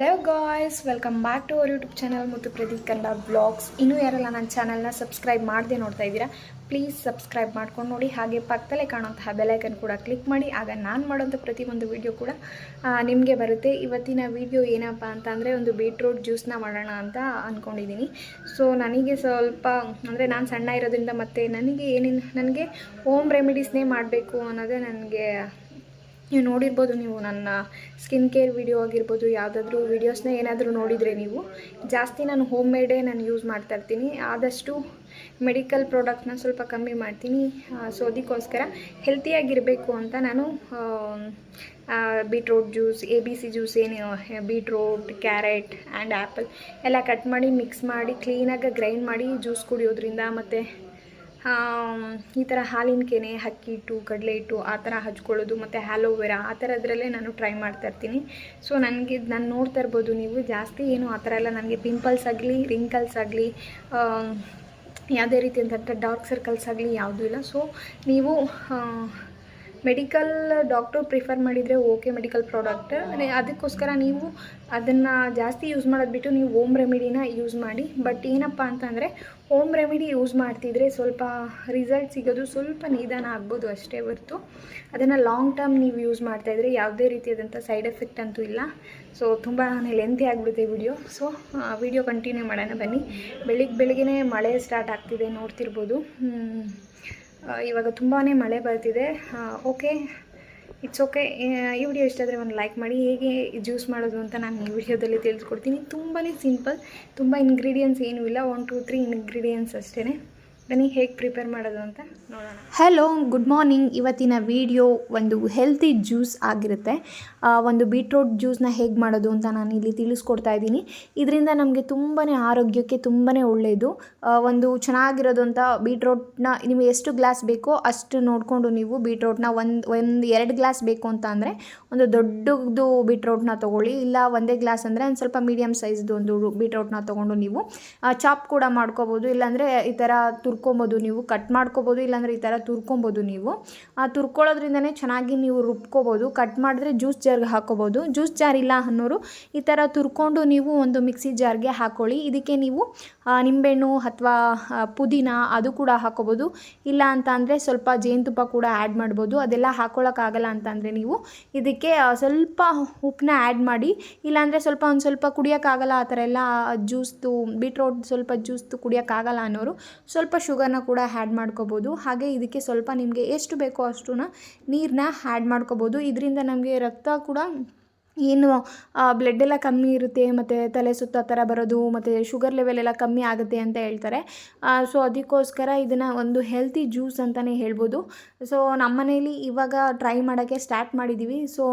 Hello guys welcome back to our YouTube channel ಮತ್ತು Pradeep Kannada blogs ಇನ್ನೂ ಯಾರೆಲ್ಲ ನನ್ನ ಚಾನಲ್ನ ಸಬ್ಸ್ಕ್ರೈಬ್ ಮಾಡದೆ ನೋಡ್ತಾ ಇದ್ದೀರಾ ಪ್ಲೀಸ್ ಸಬ್ಸ್ಕ್ರೈಬ್ ಮಾಡ್ಕೊಂಡು ನೋಡಿ. ಹಾಗೆ ಪಕ್ಕದಲ್ಲೇ ಕಾಣುವಂತಹ ಬೆಲೈಕನ್ ಕೂಡ ಕ್ಲಿಕ್ ಮಾಡಿ. ಆಗ ನಾನು ಮಾಡೋಂಥ ಪ್ರತಿಯೊಂದು ವಿಡಿಯೋ ಕೂಡ ನಿಮಗೆ ಬರುತ್ತೆ. ಇವತ್ತಿನ ವಿಡಿಯೋ ಏನಪ್ಪ ಅಂತ ಅಂದರೆ ಒಂದು ಬೀಟ್ರೂಟ್ ಜ್ಯೂಸ್ನ ಮಾಡೋಣ ಅಂತ ಅಂದ್ಕೊಂಡಿದ್ದೀನಿ ಸೊ ನನಗೆ ಸ್ವಲ್ಪ, ಅಂದರೆ ನಾನು ಸಣ್ಣ ಇರೋದ್ರಿಂದ ಮತ್ತು ನನಗೆ ಏನೇನು, ನನಗೆ ಹೋಮ್ ರೆಮಿಡೀಸ್ನೇ ಮಾಡಬೇಕು ಅನ್ನೋದೇ ನನಗೆ ನೀವು ನೋಡಿರ್ಬೋದು ನೀವು ನನ್ನ ಸ್ಕಿನ್ ಕೇರ್ ವಿಡಿಯೋ ಆಗಿರ್ಬೋದು, ಯಾವುದಾದ್ರೂ ವೀಡಿಯೋಸ್ನ ಏನಾದರೂ ನೋಡಿದರೆ ನೀವು. ಜಾಸ್ತಿ ನಾನು ಹೋಮ್ ಮೇಡೇ ನಾನು ಯೂಸ್ ಮಾಡ್ತಾ ಇರ್ತೀನಿ. ಆದಷ್ಟು ಮೆಡಿಕಲ್ ಪ್ರಾಡಕ್ಟ್ನ ಸ್ವಲ್ಪ ಕಮ್ಮಿ ಮಾಡ್ತೀನಿ. ಸೊ ಅದಕ್ಕೋಸ್ಕರ ಹೆಲ್ತಿಯಾಗಿರಬೇಕು ಅಂತ ನಾನು beetroot juice, A B C juice, ಏನು ಬೀಟ್ರೋಟ್, ಕ್ಯಾರೆಟ್ ಆ್ಯಂಡ್ ಆ್ಯಪಲ್ ಎಲ್ಲ ಕಟ್ ಮಾಡಿ ಮಿಕ್ಸ್ ಮಾಡಿ ಕ್ಲೀನಾಗಿ ಗ್ರೈಂಡ್ ಮಾಡಿ ಜ್ಯೂಸ್ ಕುಡಿಯೋದ್ರಿಂದ ಮತ್ತು ಈ ಥರ ಹಾಲಿನ ಕೆನೆ ಅಕ್ಕಿ ಹಿಟ್ಟು ಕಡಲೆ ಹಿಟ್ಟು ಆ ಥರ ಹಚ್ಕೊಳ್ಳೋದು ಮತ್ತು ಹ್ಯಾಲೋವೆರಾ ಆ ಥರದ್ರಲ್ಲೇ ನಾನು ಟ್ರೈ ಮಾಡ್ತಾ ಇರ್ತೀನಿ. ಸೊ ನನಗೆ ನಾನು ನೋಡ್ತಾ ಇರ್ಬೋದು ನೀವು. ಜಾಸ್ತಿ ಏನು ಆ ಥರ ಎಲ್ಲ ನನಗೆ ಪಿಂಪಲ್ಸ್ ಆಗಲಿ ರಿಂಕಲ್ಸ್ ಆಗಲಿ ಯಾವುದೇ ರೀತಿಯಂಥ ಡಾರ್ಕ್ ಸರ್ಕಲ್ಸ್ ಆಗಲಿ ಯಾವುದೂ ಇಲ್ಲ. ಸೊ ನೀವು ಮೆಡಿಕಲ್ ಡಾಕ್ಟ್ರು ಪ್ರಿಫರ್ ಮಾಡಿದರೆ ಓಕೆ ಮೆಡಿಕಲ್ ಪ್ರಾಡಕ್ಟ್ ಅದಕ್ಕೋಸ್ಕರ ನೀವು ಅದನ್ನು ಜಾಸ್ತಿ ಯೂಸ್ ಮಾಡೋದು ಬಿಟ್ಟು ನೀವು ಓಮ್ ರೆಮಿಡಿನ ಯೂಸ್ ಮಾಡಿ. ಬಟ್ ಏನಪ್ಪ ಅಂತಂದರೆ ಹೋಮ್ ರೆಮಿಡಿ ಯೂಸ್ ಮಾಡ್ತಿದ್ರೆ ಸ್ವಲ್ಪ ರಿಸಲ್ಟ್ ಸಿಗೋದು ಸ್ವಲ್ಪ ನಿಧಾನ ಆಗ್ಬೋದು ಅಷ್ಟೇ ಹೊರ್ತು. ಅದನ್ನು ಲಾಂಗ್ ಟರ್ಮ್ ನೀವು ಯೂಸ್ ಮಾಡ್ತಾಯಿದ್ರೆ ಯಾವುದೇ ರೀತಿಯಾದಂಥ ಸೈಡ್ ಎಫೆಕ್ಟ್ ಅಂತೂ ಇಲ್ಲ. ಸೊ ತುಂಬ ಲೆಂತಿ ಆಗಿಬಿಡುತ್ತೆ ವಿಡಿಯೋ ಸೊ ವಿಡಿಯೋ ಕಂಟಿನ್ಯೂ ಮಾಡೋಣ ಬನ್ನಿ. ಬೆಳಿಗ್ಗೆ ಬೆಳಿಗ್ಗೆ ಮಳೆ ಸ್ಟಾರ್ಟ್ ಆಗ್ತಿದೆ, ನೋಡ್ತಿರ್ಬೋದು. ಇವಾಗ ತುಂಬಾ ಮಳೆ ಬರ್ತಿದೆ. ಓಕೆ ಇಟ್ಸ್ ಓಕೆ ಈ ವಿಡಿಯೋ ಇಷ್ಟ ಆದರೆ ಒಂದು ಲೈಕ್ ಮಾಡಿ. ಹೇಗೆ ಜ್ಯೂಸ್ ಮಾಡೋದು ಅಂತ ನಾನು ಈ ವಿಡಿಯೋದಲ್ಲಿ ತಿಳಿಸ್ಕೊಡ್ತೀನಿ. ತುಂಬಾ ಸಿಂಪಲ್ ತುಂಬ ಇಂಗ್ರೀಡಿಯೆಂಟ್ಸ್ ಏನೂ ಇಲ್ಲ. ಒನ್ ಟು ತ್ರೀ ಇಂಗ್ರೀಡಿಯೆಂಟ್ಸ್ ಅಷ್ಟೇ ಬನ್ನಿ, ಹೇಗೆ ಪ್ರಿಪೇರ್ ಮಾಡೋದು ಅಂತ ನೋಡೋಣ. ಹಲೋ ಗುಡ್ ಮಾರ್ನಿಂಗ್ ಇವತ್ತಿನ ವಿಡಿಯೋ ಒಂದು ಹೆಲ್ತಿ ಜ್ಯೂಸ್ ಆಗಿರುತ್ತೆ. ಒಂದು ಬೀಟ್ರೋಟ್ ಜ್ಯೂಸ್ನ ಹೇಗೆ ಮಾಡೋದು ಅಂತ ನಾನು ಇಲ್ಲಿ ತಿಳಿಸ್ಕೊಡ್ತಾ ಇದ್ದೀನಿ. ಇದರಿಂದ ನಮಗೆ ತುಂಬಾ ಆರೋಗ್ಯಕ್ಕೆ ತುಂಬಾ ಒಳ್ಳೆಯದು ಒಂದು ಚೆನ್ನಾಗಿರೋದು ಅಂತ ಬೀಟ್ರೋಟ್ನ ನಿಮಗೆ ಎಷ್ಟು ಗ್ಲಾಸ್ ಬೇಕೋ ಅಷ್ಟು ನೋಡಿಕೊಂಡು ನೀವು ಬೀಟ್ರೋಟ್ನ ಒಂದು ಒಂದು ಎರಡು ಗ್ಲಾಸ್ ಬೇಕು ಅಂತ ಅಂದರೆ ಒಂದು ದೊಡ್ಡದು ಬೀಟ್ರೋಟ್ನ ತೊಗೊಳ್ಳಿ. ಇಲ್ಲ, ಒಂದೇ ಗ್ಲಾಸ್ ಅಂದರೆ ಒಂದು ಸ್ವಲ್ಪ ಮೀಡಿಯಮ್ ಸೈಜ್ದು ಒಂದು ಬೀಟ್ರೋಟ್ನ ತೊಗೊಂಡು ನೀವು ಚಾಪ್ ಕೂಡ ಮಾಡ್ಕೋಬೋದು. ಇಲ್ಲಾಂದರೆ ಈ ಥರ ತುರ್ಕೊಬೋದು ನೀವು ಕಟ್ ಮಾಡ್ಕೋಬೋದು, ಇಲ್ಲಾಂದರೆ ಈ ಥರ ತುರ್ಕೊಬೋದು ನೀವು. ಆ, ತುರ್ಕೊಳ್ಳೋದ್ರಿಂದನೇ ಚೆನ್ನಾಗಿ ನೀವು ರುಬ್ಕೋಬೋದು ಕಟ್ ಮಾಡಿದ್ರೆ ಜ್ಯೂಸ್ ಜಾರ್ಗೆ ಹಾಕೋಬೋದು. ಜ್ಯೂಸ್ ಜಾರ್ ಇಲ್ಲ ಅನ್ನೋರು ಈ ಥರ ತುರ್ಕೊಂಡು ನೀವು ಒಂದು ಮಿಕ್ಸಿ ಜಾರ್ಗೆ ಹಾಕ್ಕೊಳ್ಳಿ ಇದಕ್ಕೆ ನೀವು ನಿಂಬೆಹಣ್ಣು ಅಥವಾ ಪುದೀನ ಅದು ಕೂಡ ಹಾಕೋಬೋದು. ಇಲ್ಲ ಅಂತ ಅಂದರೆ ಸ್ವಲ್ಪ ಜೇನುತುಪ್ಪ ಕೂಡ ಆ್ಯಡ್ ಮಾಡ್ಬೋದು. ಅದೆಲ್ಲ ಹಾಕ್ಕೊಳ್ಳೋಕ್ಕಾಗಲ್ಲ ಅಂತಂದರೆ ನೀವು ಇದಕ್ಕೆ ಸ್ವಲ್ಪ ಉಪ್ಪನ್ನ ಆ್ಯಡ್ ಮಾಡಿ. ಇಲ್ಲಾಂದರೆ ಸ್ವಲ್ಪ ಒಂದು ಸ್ವಲ್ಪ ಕುಡಿಯೋಕ್ಕಾಗಲ್ಲ ಆ ಥರ ಎಲ್ಲ ಜ್ಯೂಸ್ದು ಬೀಟ್ರೋಟ್ ಸ್ವಲ್ಪ ಜ್ಯೂಸ್ದು ಕುಡಿಯೋಕ್ಕಾಗಲ್ಲ ಅನ್ನೋರು ಸ್ವಲ್ಪ ಶುಗರ್ನ ಕೂಡ ಆ್ಯಡ್ ಮಾಡ್ಕೋಬೋದು. ಹಾಗೆ ಇದಕ್ಕೆ ಸ್ವಲ್ಪ ನಿಮಗೆ ಎಷ್ಟು ಬೇಕೋ ಅಷ್ಟು ನೀರನ್ನ ಆ್ಯಡ್ ಮಾಡ್ಕೋಬೋದು. ಇದರಿಂದ ನಮಗೆ ರಕ್ತ ಕೂಡ ಏನು ಬ್ಲಡ್ ಎಲ್ಲ ಕಮ್ಮಿ ಇರುತ್ತೆ, ಮತ್ತು ತಲೆ ಸುತ್ತ ಥರ ಬರೋದು, ಮತ್ತು ಶುಗರ್ ಲೆವೆಲ್ ಎಲ್ಲ ಕಮ್ಮಿ ಆಗುತ್ತೆ ಅಂತ ಹೇಳ್ತಾರೆ. ಸೊ ಅದಕ್ಕೋಸ್ಕರ ಇದನ್ನು ಒಂದು ಹೆಲ್ತಿ ಜ್ಯೂಸ್ ಅಂತಲೇ ಹೇಳ್ಬೋದು. ಸೊ ನಮ್ಮ ಮನೇಲಿ ಇವಾಗ ಟ್ರೈ ಮಾಡೋಕ್ಕೆ ಸ್ಟಾರ್ಟ್ ಮಾಡಿದ್ದೀವಿ ಸೊ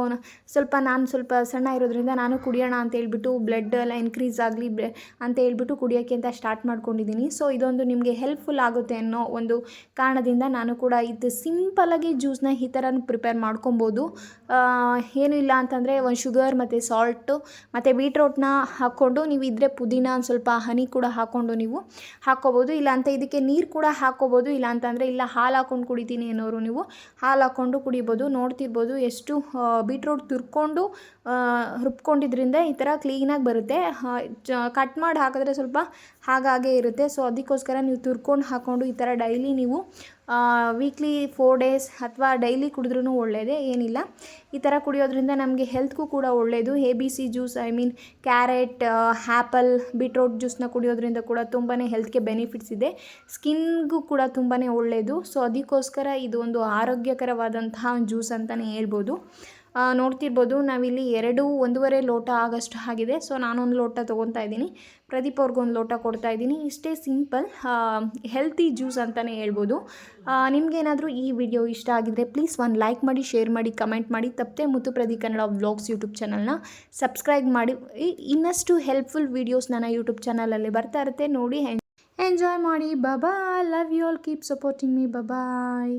ಸ್ವಲ್ಪ ನಾನು ಸ್ವಲ್ಪ ಸಣ್ಣ ಇರೋದ್ರಿಂದ ನಾನು ಕುಡಿಯೋಣ ಅಂತ ಹೇಳ್ಬಿಟ್ಟು ಬ್ಲಡ್ ಎಲ್ಲ ಇನ್ಕ್ರೀಸ್ ಆಗಲಿ ಅಂತ ಹೇಳ್ಬಿಟ್ಟು ಕುಡಿಯೋಕ್ಕೆ ಅಂತ ಸ್ಟಾರ್ಟ್ ಮಾಡ್ಕೊಂಡಿದ್ದೀನಿ ಸೊ ಇದೊಂದು ನಿಮಗೆ ಹೆಲ್ಪ್ಫುಲ್ ಆಗುತ್ತೆ ಅನ್ನೋ ಒಂದು ಕಾರಣದಿಂದ ನಾನು ಕೂಡ ಇದು ಸಿಂಪಲಾಗಿ ಜ್ಯೂಸ್ನ ಈ ಥರ ಪ್ರಿಪೇರ್ ಮಾಡ್ಕೊಬೋದು. ಏನೂ ಇಲ್ಲ ಅಂತಂದರೆ ಒಂದು ಶುಗರ್ ಮತ್ತು ಸಾಲ್ಟು ಮತ್ತು ಬೀಟ್ರೋಟ್ನ ಹಾಕ್ಕೊಂಡು ನೀವು ಇದ್ರೆ ಪುದೀನ ಒಂದು ಸ್ವಲ್ಪ ಹನಿ ಕೂಡ ಹಾಕ್ಕೊಂಡು ನೀವು ಹಾಕ್ಕೋಬೋದು. ಇಲ್ಲ ಅಂತ ಇದಕ್ಕೆ ನೀರು ಕೂಡ ಹಾಕ್ಕೋಬೋದು. ಇಲ್ಲ ಅಂತಂದರೆ ಇಲ್ಲ ಹಾಲು ಹಾಕ್ಕೊಂಡು ಕುಡಿತೀನಿ ಅನ್ನೋರು ನೀವು ಹಾಲು ಹಾಕ್ಕೊಂಡು ಕುಡಿಬೋದು. ನೋಡ್ತಿರ್ಬೋದು ಎಷ್ಟು ಬೀಟ್ರೋಟ್ ತುರ್ಕೊಂಡು ರುಬ್ಕೊಂಡಿದ್ರಿಂದ ಈ ಥರ ಕ್ಲೀನಾಗಿ ಬರುತ್ತೆ. ಕಟ್ ಮಾಡಿ ಹಾಕಿದ್ರೆ ಸ್ವಲ್ಪ ಹಾಗಾಗೇ ಇರುತ್ತೆ. ಸೊ ಅದಕ್ಕೋಸ್ಕರ ನೀವು ತುರ್ಕೊಂಡು ಹಾಕ್ಕೊಂಡು ಈ ಥರ ಡೈಲಿ ನೀವು ವೀಕ್ಲಿ ಫೋರ್ ಡೇಸ್ ಅಥವಾ ಡೈಲಿ ಕುಡಿದ್ರೂ ಒಳ್ಳೆಯದೇ ಏನಿಲ್ಲ. ಈ ಥರ ಕುಡಿಯೋದ್ರಿಂದ ನಮಗೆ ಹೆಲ್ತ್ಗೂ ಕೂಡ ಒಳ್ಳೆಯದು A B C juice I mean carrot apple beetroot ಜ್ಯೂಸ್ನ ಕುಡಿಯೋದ್ರಿಂದ ಕೂಡ ತುಂಬಾ ಹೆಲ್ತ್ಗೆ ಬೆನಿಫಿಟ್ಸ್ ಇದೆ. ಸ್ಕಿನ್ಗೂ ಕೂಡ ತುಂಬಾ ಒಳ್ಳೆಯದು ಸೊ ಅದಕ್ಕೋಸ್ಕರ ಇದು ಒಂದು ಆರೋಗ್ಯಕರವಾದಂತಹ ಜ್ಯೂಸ್ ಅಂತಲೇ ಹೇಳ್ಬೋದು. ನೋಡ್ತಿರ್ಬೋದು, ನಾವಿಲ್ಲಿ ಎರಡು, ಒಂದೂವರೆ ಲೋಟ ಆಗೋಷ್ಟು ಆಗಿದೆ. ಸೊ ನಾನೊಂದು ಲೋಟ ತೊಗೊತಾ ಇದ್ದೀನಿ. ಪ್ರದೀಪ್ ಅವ್ರಿಗೊಂದು ಲೋಟ ಕೊಡ್ತಾ ಇದ್ದೀನಿ. ಇಷ್ಟೇ ಸಿಂಪಲ್ ಹೆಲ್ತಿ ಜ್ಯೂಸ್ ಅಂತಲೇ ಹೇಳ್ಬೋದು. ನಿಮಗೇನಾದರೂ ಈ ವಿಡಿಯೋ ಇಷ್ಟ ಆಗಿದ್ದರೆ ಪ್ಲೀಸ್ ಒಂದು ಲೈಕ್ ಮಾಡಿ, ಶೇರ್ ಮಾಡಿ, ಕಮೆಂಟ್ ಮಾಡಿ. ತಪ್ಪದೆ ಮುತ್ತು ಪ್ರದೀಪ್ ಕನ್ನಡ ವ್ಲಾಗ್ಸ್ ಯೂಟ್ಯೂಬ್ ಚಾನಲ್ನ ಸಬ್ಸ್ಕ್ರೈಬ್ ಮಾಡಿ. ಇನ್ನಷ್ಟು ಹೆಲ್ಪ್ಫುಲ್ ವೀಡಿಯೋಸ್ ನನ್ನ ಯೂಟ್ಯೂಬ್ ಚಾನಲಲ್ಲಿ ಬರ್ತಾ ಇರುತ್ತೆ. ನೋಡಿ ಎಂಜಾಯ್ ಮಾಡಿ. ಬಬಾ love you all keep supporting me bye bye